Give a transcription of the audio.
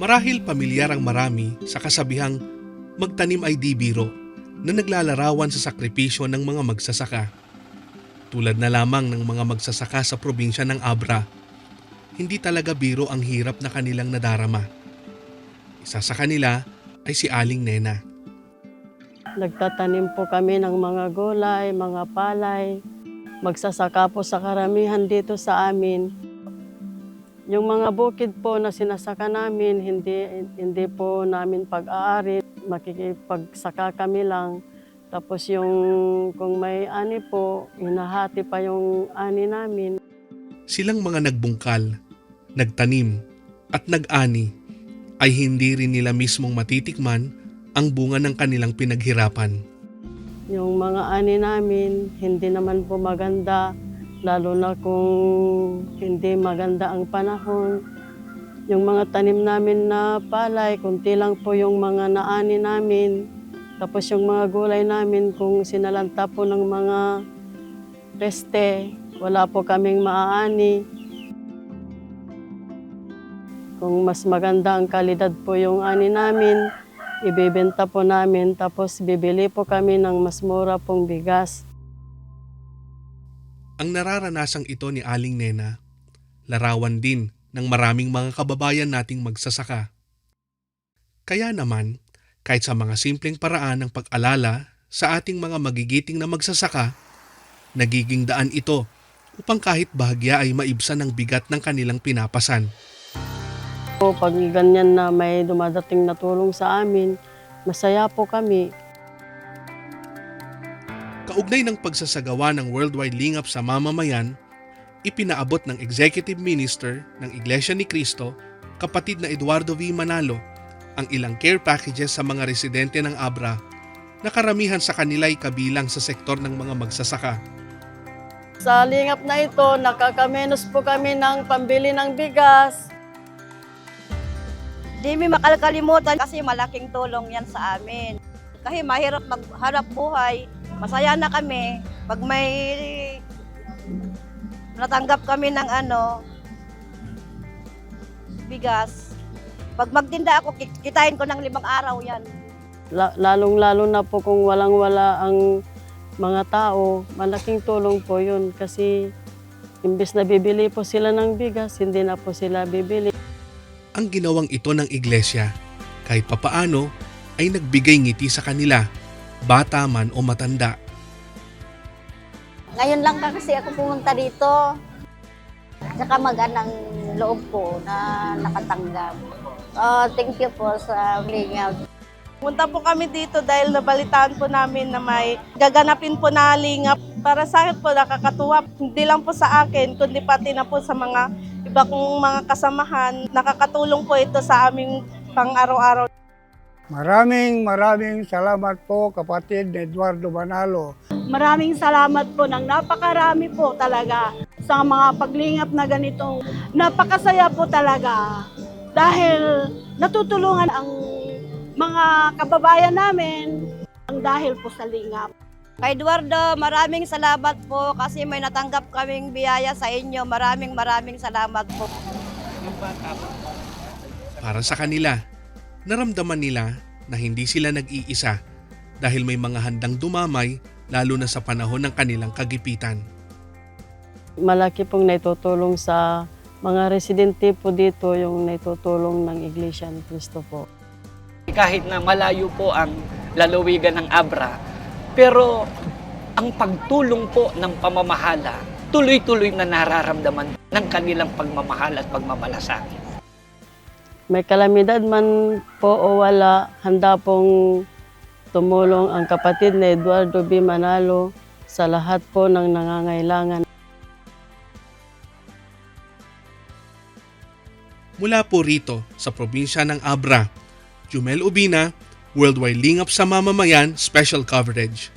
Marahil pamilyar ang marami sa kasabihang magtanim ay di biro na naglalarawan sa sakripisyo ng mga magsasaka. Tulad na lamang ng mga magsasaka sa probinsya ng Abra, hindi talaga biro ang hirap na kanilang nadarama. Isa sa kanila ay si Aling Nena. Nagtatanim po kami ng mga gulay, mga palay. Magsasaka po sa karamihan dito sa amin. Yung mga bukid po na sinasaka namin, hindi, hindi po namin pag-aari. Makikipagsaka kami lang. Tapos yung kung may ani po, hinahati pa yung ani namin. Silang mga nagbungkal, nagtanim at nag-ani ay hindi rin nila mismong matitikman ang bunga ng kanilang pinaghirapan. Yung mga ani namin, hindi naman po maganda, lalo na kung hindi maganda ang panahon. Yung mga tanim namin na palay, kunti lang po yung mga naani namin. Tapos yung mga gulay namin, kung sinalanta po ng mga peste, wala po kaming maaani. Kung mas maganda ang kalidad po yung ani namin, ibebenta po namin tapos bibili po kami ng mas mura pong bigas. Ang nararanasang ito ni Aling Nena, larawan din ng maraming mga kababayan nating magsasaka. Kaya naman, kahit sa mga simpleng paraan ng pag-alala sa ating mga magigiting na magsasaka, nagiging daan ito upang kahit bahagya ay maibsan ang bigat ng kanilang pinapasan. Po, pag ganyan na may dumadating na tulong sa amin, masaya po kami. Kaugnay ng pagsasagawa ng worldwide lingap sa mamamayan, ipinaabot ng Executive Minister ng Iglesia ni Cristo, kapatid na Eduardo V. Manalo, ang ilang care packages sa mga residente ng Abra na karamihan sa kanila ay kabilang sa sektor ng mga magsasaka. Sa lingap na ito, nakakamenos po kami ng pambili ng bigas. Di mi makalkalimutan kasi malaking tulong yan sa amin. Kasi mahirap magharap buhay. Masaya na kami pag may natanggap kami ng ano, bigas. Pag magtinda ako, kit- kitain ko ng limang araw yan. La- lalong-lalo na po kung walang-wala ang mga tao, malaking tulong po yun kasi imbes na bibili po sila ng bigas, hindi na po sila bibili. Ang ginawang ito ng iglesia, kahit papaano, ay nagbigay ngiti sa kanila, bata man o matanda. Ngayon lang pa kasi ako pumunta dito. Tsaka maganang loob ko na nakatanggap. Oh, thank you po sa lingap. Punta po kami dito dahil nabalitaan po namin na may gaganapin po na lingap. Para sa akin po nakakatuwa, hindi lang po sa akin, kundi pati na po sa mga iba kong mga kasamahan. Nakakatulong po ito sa aming pang-araw-araw. Maraming maraming salamat po kapatid Eduardo Manalo. Maraming salamat po ng napakarami po talaga sa mga paglingap na ganitong napakasaya po talaga dahil natutulungan ang mga kababayan namin ang dahil po sa lingap. Kay Eduardo, maraming salamat po kasi may natanggap kaming biyaya sa inyo. Maraming maraming salamat po. Para sa kanila, naramdaman nila na hindi sila nag-iisa dahil may mga handang dumamay lalo na sa panahon ng kanilang kagipitan. Malaki pong naitutulong sa mga residente po dito yung naitutulong ng Iglesia ni Cristo po. kahit na malayo po ang lalawigan ng Abra. Pero ang pagtulong po ng pamamahala, tuloy-tuloy na nararamdaman ng kanilang pagmamahal at pagmamalasakit. May kalamidad man po o wala, handa pong tumulong ang kapatid na Eduardo B. Manalo sa lahat po ng nangangailangan. Mula po rito sa probinsya ng Abra, Jumel Ubina, Worldwide Lingap sa Mamamayan Special Coverage.